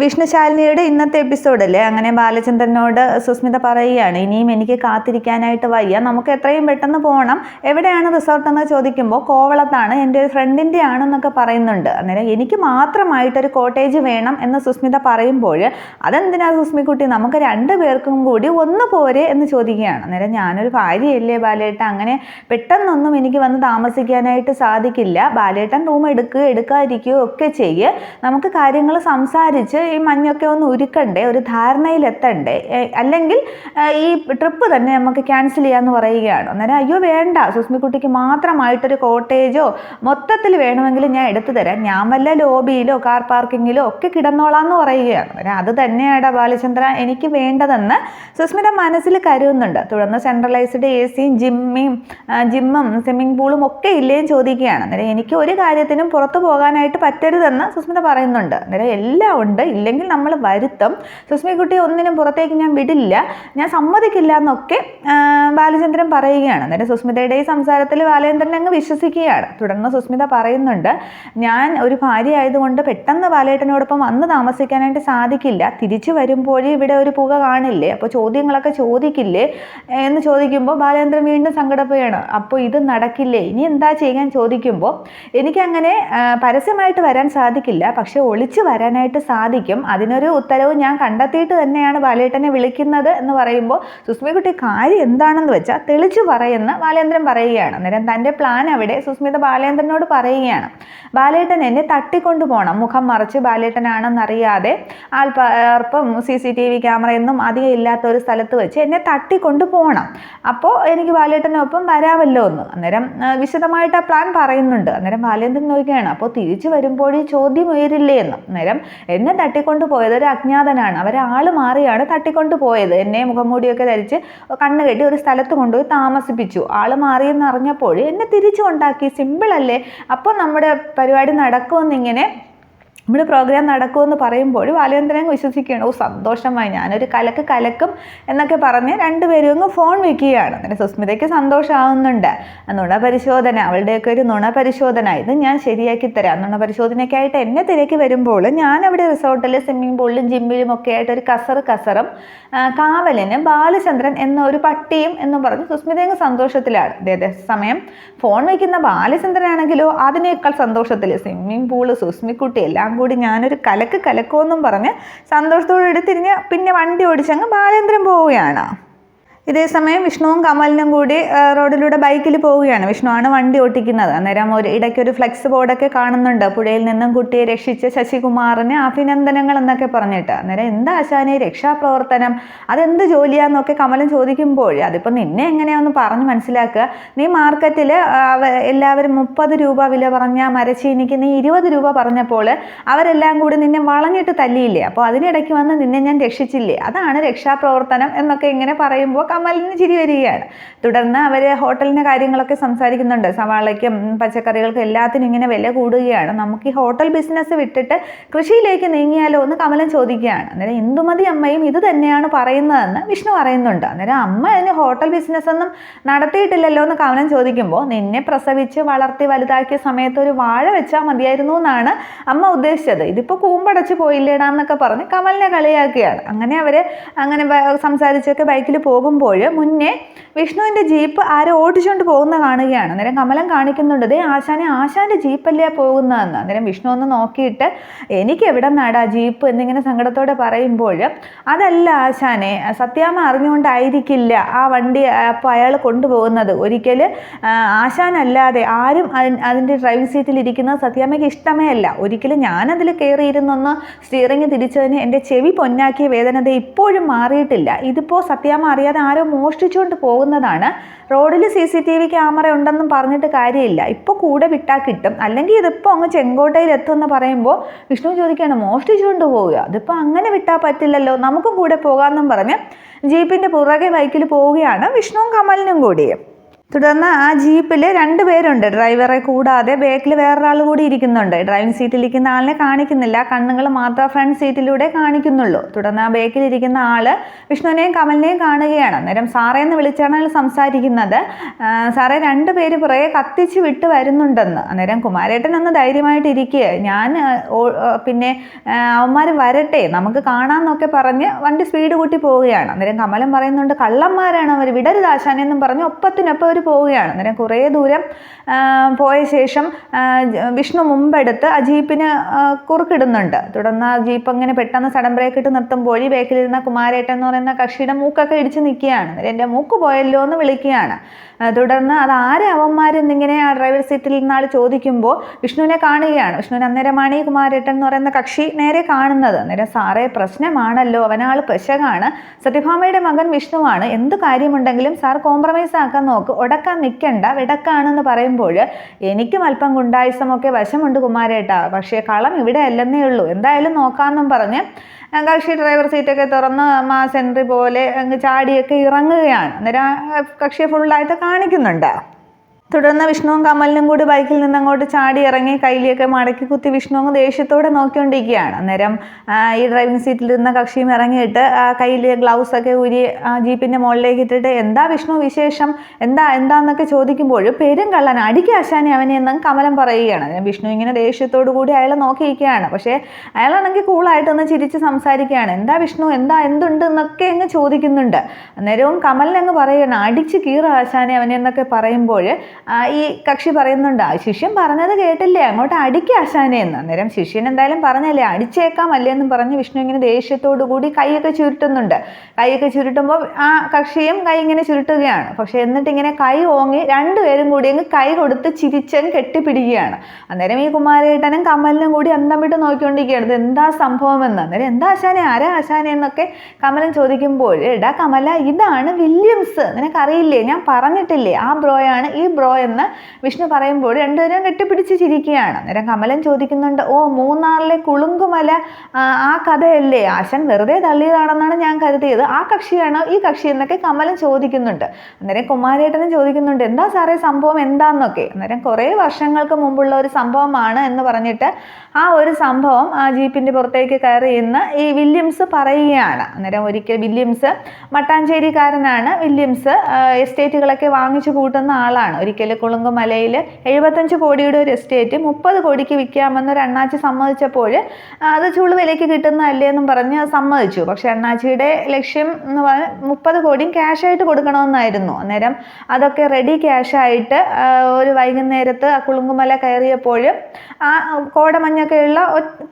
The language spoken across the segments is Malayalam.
വിഷ്ണുശാലിനിയുടെ ഇന്നത്തെ എപ്പിസോഡല്ലേ അങ്ങനെ ബാലചന്ദ്രനോട് സുസ്മിത പറയുകയാണ് ഇനിയും എനിക്ക് കാത്തിരിക്കാനായിട്ട് വയ്യ. നമുക്ക് എത്രയും പെട്ടെന്ന് പോകണം എവിടെയാണ് റിസോർട്ട് എന്ന് ചോദിക്കുമ്പോൾ കോവളത്താണ്. എന്റെ ഒരു ഫ്രണ്ടിന്റെ ആണെന്നൊക്കെ പറയുന്നുണ്ട്. അന്നേരം എനിക്ക് മാത്രമായിട്ടൊരു കോട്ടേജ് വേണം എന്ന് സുസ്മിത പറയുമ്പോൾ അതെന്തിനാ സുസ്മിക്കുട്ടി? നമുക്ക് രണ്ട് പേർക്കും കൂടി ഒന്ന് പോരെ എന്ന് ചോദിക്കുകയാണ്. അന്നേരം ഞാനൊരു ഭാര്യയല്ലേ ബാലേട്ട അങ്ങനെ പെട്ടെന്നൊന്നും എനിക്ക് വന്ന് താമസിക്കാനായിട്ട് സാധിക്കില്ല. ബാലേട്ടൻ റൂം എടുക്കുക എടുക്കാതിരിക്കുകയോ ഒക്കെ ചെയ്യുക നമുക്ക് കാര്യങ്ങൾ സംസാരിച്ച് ഈ മഞ്ഞൊക്കെ ഒന്ന് ഉരുക്കണ്ടേ ഒരു ധാരണയിലെത്തണ്ടേ? അല്ലെങ്കിൽ ഈ ട്രിപ്പ് തന്നെ നമുക്ക് ക്യാൻസൽ ചെയ്യാമെന്ന് പറയുകയാണ്. അന്നേരം അയ്യോ വേണ്ട. സുസ്മിക്കുട്ടിക്ക് മാത്രമായിട്ടൊരു കോട്ടേജോ മൊത്തത്തിൽ വേണമെങ്കിൽ ഞാൻ എടുത്തു തരാം. ഞാൻ വല്ല ലോബിയിലോ കാർ പാർക്കിങ്ങിലോ ഒക്കെ കിടന്നോളാന്ന് പറയുകയാണ്. അന്നേരം അത് തന്നെയാണ് ബാലചന്ദ്ര എനിക്ക് വേണ്ടതെന്ന് സുസ്മിത മനസ്സിൽ കരുതുന്നുണ്ട്. തുടർന്ന് സെൻട്രലൈസ്ഡ് എ സിയും ജിമ്മിയും ജിമ്മും സ്വിമ്മിംഗ് പൂളും ഒക്കെ ഇല്ലേയും ചോദിക്കുകയാണ്. അന്നേരം എനിക്ക് ഒരു കാര്യത്തിനും പുറത്തു പോകാനായിട്ട് പറ്റരുതെന്ന് സുസ്മിത പറയുന്നുണ്ട്. അന്നേരം എല്ലാം ഉണ്ട് ഇല്ലെങ്കിൽ നമ്മൾ വരുത്തും. സുസ്മിക്കുട്ടി ഒന്നിനും പുറത്തേക്ക് ഞാൻ വിടില്ല. ഞാൻ സമ്മതിക്കില്ല എന്നൊക്കെ ബാലചന്ദ്രൻ പറയുകയാണ്. അന്നേരം സുസ്മിതയുടെ ഈ സംസാരത്തിൽ ബാലചന്ദ്രൻ അങ്ങ് വിശ്വസിക്കുകയാണ്. തുടർന്ന് സുസ്മിത പറയുന്നുണ്ട് ഞാൻ ഒരു ഭാര്യ ആയതുകൊണ്ട് പെട്ടെന്ന് ബാലേട്ടനോടൊപ്പം വന്ന് താമസിക്കാനായിട്ട് സാധിക്കില്ല. തിരിച്ചു വരുമ്പോഴേ ഇവിടെ ഒരു പുക കാണില്ലേ? അപ്പോൾ ചോദ്യങ്ങളൊക്കെ ചോദിക്കില്ലേ? എന്ന് ചോദിക്കുമ്പോൾ ബാലേന്ദ്രൻ വീണ്ടും സങ്കടപ്പെടുകയാണ് അപ്പോൾ ഇത് നടക്കില്ലേ? ഇനി എന്താ ചെയ്യാൻ? ചോദിക്കുമ്പോൾ എനിക്കങ്ങനെ പരസ്യമായിട്ട് വരാൻ സാധിക്കില്ല. പക്ഷെ ഒളിച്ചു വരാനായിട്ട് സാധിക്കും. അതിനൊരു ഉത്തരവ് ഞാൻ കണ്ടെത്തിയിട്ട് തന്നെയാണ് ബാലേട്ടനെ വിളിക്കുന്നത് എന്ന് പറയുമ്പോൾ സുസ്മിക്കുട്ടി കാര്യം എന്താണെന്ന് വെച്ചാൽ തെളിച്ചു പറയുന്ന ബാലേന്ദ്രൻ പറയുകയാണ്. അന്നേരം തന്റെ പ്ലാൻ അവിടെ സുസ്മിത ബാലേന്ദ്രനോട് പറയുകയാണ്. ബാലേട്ടൻ എന്നെ തട്ടിക്കൊണ്ടു പോകണം മുഖം മറച്ച് ബാലേട്ടനാണെന്നറിയാതെ ആൽപ്പർപ്പം സി സി ടി വി ക്യാമറയൊന്നും അധികം ഇല്ലാത്ത ഒരു സ്ഥലത്ത് വെച്ച് എന്നെ തട്ടിക്കൊണ്ടു പോകണം അപ്പോൾ എനിക്ക് ബാലേട്ടനൊപ്പം വരാമല്ലോ എന്ന്. അന്നേരം വിശദമായിട്ട് ആ പ്ലാൻ പറയുന്നുണ്ട്. അന്നേരം ബാലേന്ദ്രൻ നോക്കുകയാണ് അപ്പോൾ തിരിച്ചു വരുമ്പോൾ ചോദ്യം ഉയരില്ലേ? എന്ന്. അന്നേരം എന്നെ തട്ടിക്കൊണ്ട് പോയത് ഒരു അജ്ഞാതനാണ്. അവരാൾ മാറിയാണ് തട്ടിക്കൊണ്ട് പോയത് എന്നെ മുഖംമൂടിയൊക്കെ ധരിച്ച് കണ്ണ് കെട്ടി ഒരു സ്ഥലത്ത് കൊണ്ടുപോയി താമസിപ്പിച്ചു. ആൾ മാറിയെന്ന് അറിഞ്ഞപ്പോൾ എന്നെ തിരിച്ചു കൊണ്ടാക്കി സിമ്പിൾ അല്ലേ അപ്പോൾ നമ്മുടെ പരിപാടി നടക്കുമെന്നിങ്ങനെ നമ്മുടെ പ്രോഗ്രാം നടക്കുമെന്ന് പറയുമ്പോൾ ബാലേന്ദ്രൻ വിശ്വസിക്കുകയാണ് ഓ സന്തോഷമായി ഞാനൊരു കലക്ക് കലക്കും എന്നൊക്കെ പറഞ്ഞ് രണ്ടുപേരും അങ്ങ് ഫോൺ വെക്കുകയാണ്. അങ്ങനെ സുസ്മിതയ്ക്ക് സന്തോഷമാവുന്നുണ്ട്. നുണ പരിശോധന അവളുടെയൊക്കെ ഒരു നുണ പരിശോധന ഇത് ഞാൻ ശരിയാക്കി തരാം. നുണ പരിശോധനയ്ക്കായിട്ട് എന്നെ തിരക്കി വരുമ്പോൾ ഞാൻ അവിടെ റിസോർട്ടിൽ സ്വിമ്മിംഗ് പൂളിലും ജിമ്മിലും ഒക്കെ ആയിട്ട് ഒരു കസർ കസറും കാവലിന് ബാലചന്ദ്രൻ എന്ന ഒരു പട്ടിയും എന്ന് പറഞ്ഞ് സുസ്മിത അങ്ങ് സന്തോഷത്തിലാണ്. അതേസമയം അതേ സമയം. ഫോൺ വയ്ക്കുന്ന ബാലചന്ദ്രനാണെങ്കിലോ അതിനേക്കാൾ സന്തോഷത്തിൽ സ്വിമ്മിംഗ് പൂൾ സുസ്മിക്കുട്ടി എല്ലാം കൂടി ഞാനൊരു കലക്ക് കലക്കുമെന്നും പറഞ്ഞ് സന്തോഷത്തോടെ എടുത്തിരിഞ്ഞ് പിന്നെ വണ്ടി ഓടിച്ചങ്ങ് ബാലേന്ദ്രൻ പോവുകയാണ്. ഇതേ സമയം വിഷ്ണുവും കമലിനും കൂടി റോഡിലൂടെ ബൈക്കിൽ പോവുകയാണ്. വിഷ്ണുവാണ് വണ്ടി ഓട്ടിക്കുന്നത്. അന്നേരം ഒരു ഇടയ്ക്ക് ഒരു ഫ്ലെക്സ് ബോർഡൊക്കെ കാണുന്നുണ്ട്. പുഴയിൽ നിന്നും കുട്ടിയെ രക്ഷിച്ച ശശികുമാറിന് അഭിനന്ദനങ്ങൾ എന്നൊക്കെ പറഞ്ഞിട്ട്. അന്നേരം എന്താ ആശാനെ രക്ഷാപ്രവർത്തനം അതെന്ത് ജോലിയാന്നൊക്കെ കമലൻ ചോദിക്കുമ്പോൾ അതിപ്പോൾ നിന്നെ എങ്ങനെയാണെന്ന് പറഞ്ഞ് മനസ്സിലാക്കുക. നീ മാർക്കറ്റിൽ എല്ലാവരും മുപ്പത് രൂപ വില പറഞ്ഞ മരച്ചീനിക്ക് നീ ഇരുപത് രൂപ പറഞ്ഞപ്പോൾ അവരെല്ലാം കൂടി നിന്നെ വളഞ്ഞിട്ട് തല്ലിയില്ലേ? അപ്പോൾ അതിനിടയ്ക്ക് വന്ന് നിന്നെ ഞാൻ രക്ഷിച്ചില്ലേ? അതാണ് രക്ഷാപ്രവർത്തനം എന്നൊക്കെ ഇങ്ങനെ പറയുമ്പോൾ കമലിന് ചിരി വരികയാണ്. തുടർന്ന് അവർ ഹോട്ടലിന്റെ കാര്യങ്ങളൊക്കെ സംസാരിക്കുന്നുണ്ട്. സവാളയ്ക്കും പച്ചക്കറികൾക്കും എല്ലാത്തിനും ഇങ്ങനെ വില കൂടുകയാണ്. നമുക്ക് ഈ ഹോട്ടൽ ബിസിനസ് വിട്ടിട്ട് കൃഷിയിലേക്ക് നീങ്ങിയാലോ എന്ന് കമലൻ ചോദിക്കുകയാണ്. അന്നേരം ഇന്ദുമതി അമ്മയും ഇത് തന്നെയാണ് പറയുന്നതെന്ന് വിഷ്ണു പറയുന്നുണ്ട്. അന്നേരം അമ്മ അതിന് ഹോട്ടൽ ബിസിനസ് ഒന്നും നടത്തിയിട്ടില്ലല്ലോ എന്ന് കമലൻ ചോദിക്കുമ്പോൾ നിന്നെ പ്രസവിച്ച് വളർത്തി വലുതാക്കിയ സമയത്ത് ഒരു വാഴ വെച്ചാൽ മതിയായിരുന്നു എന്നാണ് അമ്മ ഉദ്ദേശിച്ചത്. ഇതിപ്പോൾ കൂമ്പടച്ച് പോയില്ലേടാ എന്നൊക്കെ പറഞ്ഞ് കമലിനെ കളിയാക്കുകയാണ്. അങ്ങനെ അവർ അങ്ങനെ സംസാരിച്ചൊക്കെ ബൈക്കിൽ പോകുമ്പോൾ മുന്നേ വിഷ്ണുവിന്റെ ജീപ്പ് ആരോ ഓടിച്ചുകൊണ്ട് പോകുന്ന കാണുകയാണ്. അന്നേരം കമലം കാണിക്കുന്നുണ്ട് ദേ ആശാനെ ആശാന്റെ ജീപ്പല്ലേ പോകുന്നതെന്ന്. അന്നേരം വിഷ്ണു ഒന്ന് നോക്കിയിട്ട് എനിക്ക് എവിടെ നിന്നാടാ ജീപ്പ്? എന്നിങ്ങനെ സങ്കടത്തോടെ പറയുമ്പോൾ അതല്ല ആശാനെ സത്യാമ അറിഞ്ഞുകൊണ്ടായിരിക്കില്ല ആ വണ്ടി അപ്പോൾ അയാൾ കൊണ്ടുപോകുന്നത്. ഒരിക്കൽ ആശാനല്ലാതെ ആരും അതി- അതിന്റെ ഡ്രൈവിംഗ് സീറ്റിൽ ഇരിക്കുന്നത് സത്യാമ്മയ്ക്ക് ഇഷ്ടമേ അല്ല. ഒരിക്കലും ഞാനതിൽ കയറിയിരുന്നൊന്ന് സ്റ്റിയറിംഗ് തിരിച്ചതിന് എന്റെ ചെവി പൊന്നാക്കിയ വേദനത ഇപ്പോഴും മാറിയിട്ടില്ല. ഇതിപ്പോൾ സത്യാമ അറിയാതെ ആരോ മോഷ്ടിച്ചുകൊണ്ട് പോകുന്നതാണ്. റോഡിൽ C C T V camera ഉണ്ടെന്നും പറഞ്ഞിട്ട് കാര്യമില്ല. ഇപ്പോൾ കൂടെ വിട്ടാൽ കിട്ടും. അല്ലെങ്കിൽ ഇതിപ്പോൾ അങ്ങ് ചെങ്കോട്ടയിൽ എത്തുമെന്ന് പറയുമ്പോൾ വിഷ്ണു ചോദിക്കുകയാണ് മോഷ്ടിച്ചുകൊണ്ട് പോവുക. അതിപ്പോൾ അങ്ങനെ വിട്ടാൽ പറ്റില്ലല്ലോ. നമുക്കും കൂടെ പോകാമെന്നും പറഞ്ഞ് ജീപ്പിന്റെ പുറകെ ബൈക്കിൽ പോവുകയാണ് വിഷ്ണുവും കമലിനും കൂടി. തുടർന്ന് ആ ജീപ്പിൽ രണ്ട് പേരുണ്ട്. ഡ്രൈവറെ കൂടാതെ ബാക്കിൽ വേറൊരാൾ കൂടി ഇരിക്കുന്നുണ്ട്. ഡ്രൈവിംഗ് സീറ്റിലിരിക്കുന്ന ആളിനെ കാണിക്കുന്നില്ല. കണ്ണുകൾ മാത്രം ഫ്രണ്ട് സീറ്റിലൂടെ കാണിക്കുന്നുള്ളൂ. തുടർന്ന് ആ ബാക്കിൽ ഇരിക്കുന്ന ആൾ വിഷ്ണുവിനെയും കമലിനെയും കാണുകയാണ്. അന്നേരം സാറേ എന്ന് വിളിച്ചാണ് അയാൾ സംസാരിക്കുന്നത്. സാറേ രണ്ട് പേര് പുറകെ കത്തിച്ച് വിട്ട് വരുന്നുണ്ടെന്ന്. അന്നേരം കുമാരേട്ടൻ ഒന്ന് ധൈര്യമായിട്ട് ഇരിക്കുക ഞാൻ പിന്നെ അവന്മാർ വരട്ടെ. നമുക്ക് കാണാമെന്നൊക്കെ പറഞ്ഞ് വണ്ടി സ്പീഡ് കൂട്ടി പോവുകയാണ്. അന്നേരം കമലം പറയുന്നുണ്ട് കള്ളന്മാരാണ് അവർ വിടരുതാശാനെന്നും പറഞ്ഞ് ഒപ്പത്തിനൊപ്പം പോവുകയാണ്. അന്നേരം കുറേ ദൂരം പോയ ശേഷം വിഷ്ണു മുമ്പെടുത്ത് ആ ജീപ്പിന് കുറുക്കിടുന്നുണ്ട്. തുടർന്ന് ആ ജീപ്പ് അങ്ങനെ പെട്ടെന്ന് സഡൻ ബ്രേക്ക് ഇട്ട് നിർത്തുമ്പോൾ ഈ ബാക്കിലിരുന്ന കുമാരേട്ടൻ എന്ന് പറയുന്ന കക്ഷിയുടെ മൂക്കൊക്കെ ഇടിച്ച് നിൽക്കുകയാണ്. അന്നേരം എന്റെ മൂക്ക് പോയല്ലോ എന്ന് വിളിക്കുകയാണ്. തുടർന്ന് അത് ആരെ അവന്മാരെന്നിങ്ങനെ ആ ഡ്രൈവർ സീറ്റിൽ നിന്നാൾ ചോദിക്കുമ്പോൾ വിഷ്ണുവിനെ കാണുകയാണ്. വിഷ്ണുവിന് അന്നേരമാണ് ഈ കുമാരേട്ടൻ എന്ന് പറയുന്ന കക്ഷി നേരെ കാണുന്നത്. അന്നേരം സാറേ പ്രശ്നമാണല്ലോ. അവനാൾ പെശകാണ്. സത്യഭാമയുടെ മകൻ വിഷ്ണുവാണ്. എന്ത് കാര്യമുണ്ടെങ്കിലും സാർ കോംപ്രമൈസ് ആക്കാൻ നോക്ക്. ഉടക്കാൻ നിൽക്കണ്ട വിടക്കാണെന്ന് പറയുമ്പോൾ എനിക്കും അല്പം ഗുണ്ടായുസമൊക്കെ വശമുണ്ട് കുമാരേട്ടാ. പക്ഷേ കളം ഇവിടെ അല്ലെന്നേ ഉള്ളൂ. എന്തായാലും നോക്കാമെന്നും പറഞ്ഞ് കക്ഷി ഡ്രൈവർ സീറ്റൊക്കെ തുറന്ന് മാസ് എൻട്രി പോലെ അങ്ങ് ചാടിയൊക്കെ ഇറങ്ങുകയാണ്. അന്നേരം കക്ഷിയെ ഫുള്ളായിട്ട് കാണിക്കുന്നുണ്ട്. തുടർന്ന് വിഷ്ണുവും കമലിനും കൂടി ബൈക്കിൽ നിന്ന് അങ്ങോട്ട് ചാടി ഇറങ്ങി കയ്യിലേക്ക് മടക്കി കുത്തി വിഷ്ണു അങ്ങ് ദേഷ്യത്തോടെ നോക്കിക്കൊണ്ടിരിക്കുകയാണ്. അന്നേരം ഈ ഡ്രൈവിംഗ് സീറ്റിലിരുന്ന കക്ഷിയും ഇറങ്ങിയിട്ട് കയ്യിൽ ഗ്ലൗസ് ഒക്കെ ഊരി ആ ജീപ്പിന്റെ മുകളിലേക്ക് ഇട്ടിട്ട് എന്താ വിഷ്ണു വിശേഷം? എന്താ എന്താന്നൊക്കെ ചോദിക്കുമ്പോഴും പേരും കള്ളൻ അടിക്കുക ആശാനെ അവനെ എന്നും കമലം പറയുകയാണ്. അന്നേരം വിഷ്ണു ഇങ്ങനെ ദേഷ്യത്തോടു കൂടി അയാളെ നോക്കിയിരിക്കുകയാണ്. പക്ഷേ അയാളാണെങ്കിൽ കൂളായിട്ടൊന്ന് ചിരിച്ച് സംസാരിക്കുകയാണ്. എന്താ വിഷ്ണു? എന്താ എന്തുണ്ട് എന്നൊക്കെ അങ്ങ് ചോദിക്കുന്നുണ്ട്. അന്നേരവും കമലിനങ്ങ് പറയുകയാണ് അടിച്ച് കീറ ആശാനെ അവനെ എന്നൊക്കെ പറയുമ്പോൾ ഈ കക്ഷി പറയുന്നുണ്ട് "ആ, ശിഷ്യൻ പറഞ്ഞത് കേട്ടില്ലേ? അങ്ങോട്ട് അടിക്കുക ആശാനെ. എന്ന്. അന്നേരം ശിഷ്യൻ എന്തായാലും പറഞ്ഞല്ലേ അടിച്ചേക്കാം അല്ലേ എന്നും പറഞ്ഞ് വിഷ്ണു ഇങ്ങനെ ദേഷ്യത്തോടു കൂടി കൈയൊക്കെ ചുരുട്ടുന്നുണ്ട്. കൈയൊക്കെ ചുരുട്ടുമ്പോൾ ആ കക്ഷിയും കൈ ഇങ്ങനെ ചുരുട്ടുകയാണ്. പക്ഷെ എന്നിട്ട് ഇങ്ങനെ കൈ ഓങ്ങി രണ്ടുപേരും കൂടി അങ്ങ് കൈ കൊടുത്ത് ചിരിച്ചൻ കെട്ടിപ്പിടിക്കുകയാണ്. അന്നേരം ഈ കുമാരേട്ടനും കമലിനും കൂടി അന്തം വിട്ട് നോക്കിക്കൊണ്ടിരിക്കുകയാണ്. ഇത് എന്താ സംഭവം എന്ന് അന്നേരം എന്താ ആശാനെ? ആരാ ആശാനെ? എന്നൊക്കെ കമലൻ ചോദിക്കുമ്പോൾ എടാ കമല ഇതാണ് വില്യംസ്. നിനക്കറിയില്ലേ? ഞാൻ പറഞ്ഞിട്ടില്ലേ ആ ബ്രോയാണ് ഈ ബ്രോ എന്ന് വിഷ്ണു പറയുമ്പോൾ രണ്ടുപേരും കെട്ടിപ്പിടിച്ച് ചിരിക്കുകയാണ്. അന്നേരം കമലൻ ചോദിക്കുന്നുണ്ട് ഓ മൂന്നാറിലെ കുളുങ്കുമല ആ കഥയല്ലേ? ആശൻ വെറുതെ തള്ളിയതാണെന്നാണ് ഞാൻ കരുതിയത്. ആ കക്ഷിയാണോ ഈ കക്ഷി? എന്നൊക്കെ കമലൻ ചോദിക്കുന്നുണ്ട്. അന്നേരം കുമാരേട്ടനും ചോദിക്കുന്നുണ്ട് എന്താ സാറേ സംഭവം? എന്താന്നൊക്കെ? അന്നേരം കുറേ വർഷങ്ങൾക്ക് മുമ്പുള്ള ഒരു സംഭവമാണ് എന്ന് പറഞ്ഞിട്ട് ആ ഒരു സംഭവം ആ ജീപ്പിന്റെ പുറത്തേക്ക് കയറി എന്ന് ഈ വില്യംസ് പറയുകയാണ്. അന്നേരം ഒരിക്കൽ വില്യംസ് മട്ടാഞ്ചേരിക്കാരനാണ്. വില്യംസ് എസ്റ്റേറ്റുകളൊക്കെ വാങ്ങിച്ചു കൂട്ടുന്ന ആളാണ്. ഒരിക്കൽ കുളുങ്കുമലയിൽ എഴുപത്തഞ്ച് കോടിയുടെ ഒരു എസ്റ്റേറ്റ് മുപ്പത് കോടിക്ക് വിൽക്കാമെന്ന് ഒരു അണ്ണാച്ചി സമ്മതിച്ചപ്പോൾ അത് ചുളു വിലയ്ക്ക് കിട്ടുന്നതല്ലേ എന്നും പറഞ്ഞ് സമ്മതിച്ചു. പക്ഷെ അണ്ണാച്ചിയുടെ ലക്ഷ്യം എന്ന് പറഞ്ഞാൽ മുപ്പത് കോടിയും ക്യാഷായിട്ട് കൊടുക്കണമെന്നായിരുന്നു. അന്നേരം അതൊക്കെ റെഡി ക്യാഷായിട്ട് ഒരു വൈകുന്നേരത്ത് ആ കുളുങ്കുമല കയറിയപ്പോൾ ആ കോടമഞ്ഞൊക്കെയുള്ള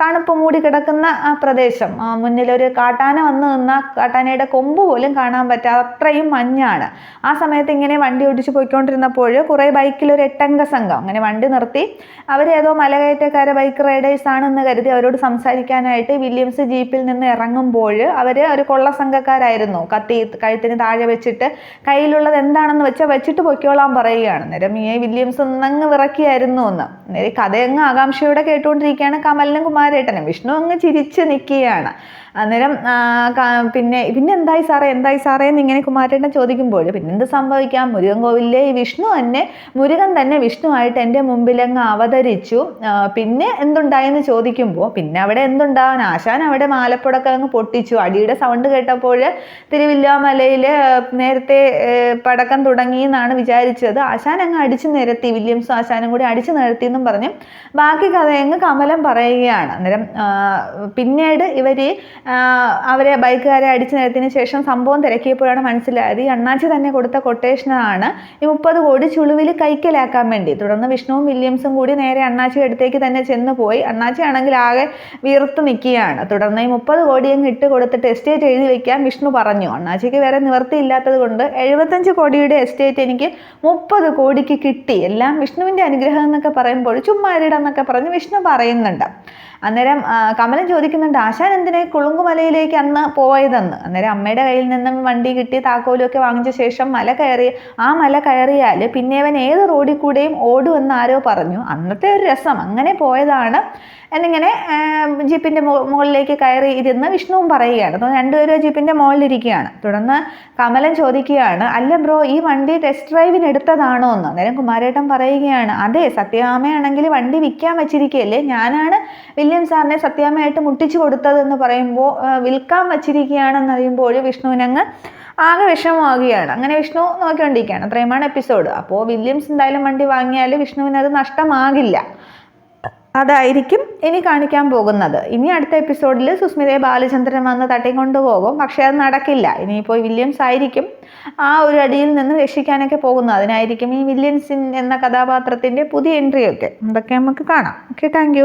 തണുപ്പ് മൂടി കിടക്കുന്ന ആ പ്രദേശം മുന്നിലൊരു കാട്ടാന വന്ന് നിന്ന കാട്ടാനയുടെ കൊമ്പ് പോലും കാണാൻ പറ്റാത്ത അത്രയും മഞ്ഞാണ്. ആ സമയത്ത് ഇങ്ങനെ വണ്ടി ഓടിച്ച് പോയിക്കൊണ്ടിരുന്നപ്പോൾ കുറേ ബൈക്കിൽ ഒരു എട്ടംഗ സംഘം. അങ്ങനെ വണ്ടി നിർത്തി. അവർ ഏതോ മലകയറ്റക്കാരെ ബൈക്ക് റൈഡേഴ്സ് ആണെന്ന് കരുതി അവരോട് സംസാരിക്കാനായിട്ട് വില്യംസ് ജീപ്പിൽ നിന്ന് ഇറങ്ങുമ്പോൾ അവർ ഒരു കൊള്ള സംഘക്കാരായിരുന്നു. കത്തി കഴുത്തിന് താഴെ വെച്ചിട്ട് കയ്യിലുള്ളത് എന്താണെന്ന് വെച്ചാൽ വെച്ചിട്ട് പൊയ്ക്കോളാൻ പറയുകയാണ്. അന്നേരം ഈ വില്യംസ് ഒന്നങ്ങ് വിറക്കിയായിരുന്നു എന്ന്. ഈ കഥയങ്ങ് ആകാംക്ഷയോടെ കേട്ടുകൊണ്ടിരിക്കുകയാണ് കമലിനും കുമാരേട്ടനും. വിഷ്ണു അങ്ങ് ചിരിച്ച് നിൽക്കുകയാണ് അന്നേരം പിന്നെ പിന്നെ എന്തായി സാറേ എന്തായി സാറേ എന്ന് ഇങ്ങനെ കുമാരേട്ടൻ ചോദിക്കുമ്പോൾ പിന്നെ എന്ത് സംഭവിക്കാം? മുരുകൻ കോവിലിലെ ഈ വിഷ്ണു തന്നെ മുരുകൻ തന്നെ വിഷ്ണുവായിട്ട് എന്റെ മുമ്പിൽ അങ്ങ് അവതരിച്ചു. പിന്നെ എന്തുണ്ടായെന്ന് ചോദിക്കുമ്പോൾ പിന്നെ അവിടെ എന്തുണ്ടാവാൻ? ആശാൻ അവിടെ മാലപ്പുടക്കം അങ്ങ് പൊട്ടിച്ചു. അടിയുടെ സൗണ്ട് കേട്ടപ്പോൾ തിരുവില്ലാമലയിൽ നേരത്തെ പടക്കം തുടങ്ങി എന്നാണ് വിചാരിച്ചത്. ആശാൻ അങ്ങ് അടിച്ചു നിരത്തി വില്യംസും ആശാനും കൂടി അടിച്ചു നിരത്തി എന്നും പറഞ്ഞ് ബാക്കി കഥയങ്ങ് കമലം പറയുകയാണ്. അന്നേരം പിന്നീട് ഇവർ അവരെ ബൈക്കുകാരെ അടിച്ചു നിരത്തിന് ശേഷം സംഭവം തിരക്കിയപ്പോഴാണ് മനസ്സിലായത്. ഈ അണ്ണാച്ചി തന്നെ കൊടുത്ത കൊട്ടേഷനാണ് ഈ മുപ്പത് കോടി ചുളുവിൽ കൈക്കലാക്കാൻ വേണ്ടി. തുടർന്ന് വിഷ്ണുവും വില്യംസും കൂടി നേരെ അണ്ണാച്ചി അടുത്തേക്ക് തന്നെ ചെന്ന് പോയി. അണ്ണാച്ചി ആണെങ്കിൽ ആകെ വീർത്ത് നിൽക്കുകയാണ്. തുടർന്ന് ഈ മുപ്പത് കോടി അങ്ങ് ഇട്ട് കൊടുത്തിട്ട് എസ്റ്റേറ്റ് എഴുതി വയ്ക്കാൻ വിഷ്ണു പറഞ്ഞു. അണ്ണാച്ചിക്ക് വേറെ നിവർത്തിയില്ലാത്തത് കൊണ്ട് എഴുപത്തഞ്ച് കോടിയുടെ എസ്റ്റേറ്റ് എനിക്ക് മുപ്പത് കോടിക്ക് കിട്ടി. എല്ലാം വിഷ്ണുവിന്റെ അനുഗ്രഹം എന്നൊക്കെ പറയുമ്പോൾ ചുമ്മാ എന്നൊക്കെ പറഞ്ഞ് വിഷ്ണു പറയുന്നുണ്ട്. അന്നേരം കമലൻ ചോദിക്കുന്നുണ്ട് ആശാൻ എന്തിനെ കുളുങ്കുമലയിലേക്ക് അന്ന് പോയതെന്ന്? അന്നേരം അമ്മയുടെ കയ്യിൽ നിന്നും വണ്ടി കിട്ടി താക്കോലും ഒക്കെ വാങ്ങിച്ച ശേഷം മല കയറി ആ മല കയറിയാൽ പിന്നെ അവൻ ഏത് റോഡിൽ കൂടെയും ഓടുമെന്ന് ആരോ പറഞ്ഞു. അന്നത്തെ ഒരു രസം അങ്ങനെ പോയതാണ്. എന്നിങ്ങനെ ജീപ്പിന്റെ മുകളിലേക്ക് കയറി ഇരുന്ന് വിഷ്ണുവും പറയുകയാണ്. രണ്ടുപേരും ജീപ്പിന്റെ മുകളിലിരിക്കുകയാണ്. തുടർന്ന് കമലൻ ചോദിക്കുകയാണ് അല്ല ബ്രോ ഈ വണ്ടി ടെസ്റ്റ് ഡ്രൈവിന് എടുത്തതാണോ എന്ന്? അന്നേരം കുമാരേട്ടൻ പറയുകയാണ് അതെ സത്യാമ്മയാണെങ്കിൽ വണ്ടി വിൽക്കാൻ വെച്ചിരിക്കുകയല്ലേ? ഞാനാണ് വില്യം സാറിനെ സത്യാമ്മയായിട്ട് മുട്ടിച്ചു കൊടുത്തതെന്ന് പറയുമ്പോൾ വിൽക്കാൻ വച്ചിരിക്കുകയാണെന്ന് അറിയുമ്പോൾ വിഷ്ണുവിനങ്ങ് ആകെ വിഷമമാകുകയാണ് അങ്ങനെ വിഷ്ണു നോക്കിക്കൊണ്ടിരിക്കുകയാണ്. അത്രയുമാണ് എപ്പിസോഡ്. അപ്പോൾ വില്യംസ് എന്തായാലും വണ്ടി വാങ്ങിയാൽ വിഷ്ണുവിന് അത് നഷ്ടമാകില്ല. അതായിരിക്കും ഇനി കാണിക്കാൻ പോകുന്നത്. ഇനി അടുത്ത എപ്പിസോഡിൽ സുസ്മിതയെ ബാലചന്ദ്രൻ വന്ന് തട്ടിക്കൊണ്ടുപോകും. പക്ഷേ അത് നടക്കില്ല. ഇനിയിപ്പോൾ വില്യംസ് ആയിരിക്കും ആ ഒരു അടിയിൽ നിന്ന് രക്ഷിക്കാനൊക്കെ പോകുന്നത്. അതിനായിരിക്കും ഈ വില്യംസിൻ എന്ന കഥാപാത്രത്തിന്റെ പുതിയ എൻട്രിയൊക്കെ. അതൊക്കെ നമുക്ക് കാണാം. Okay thank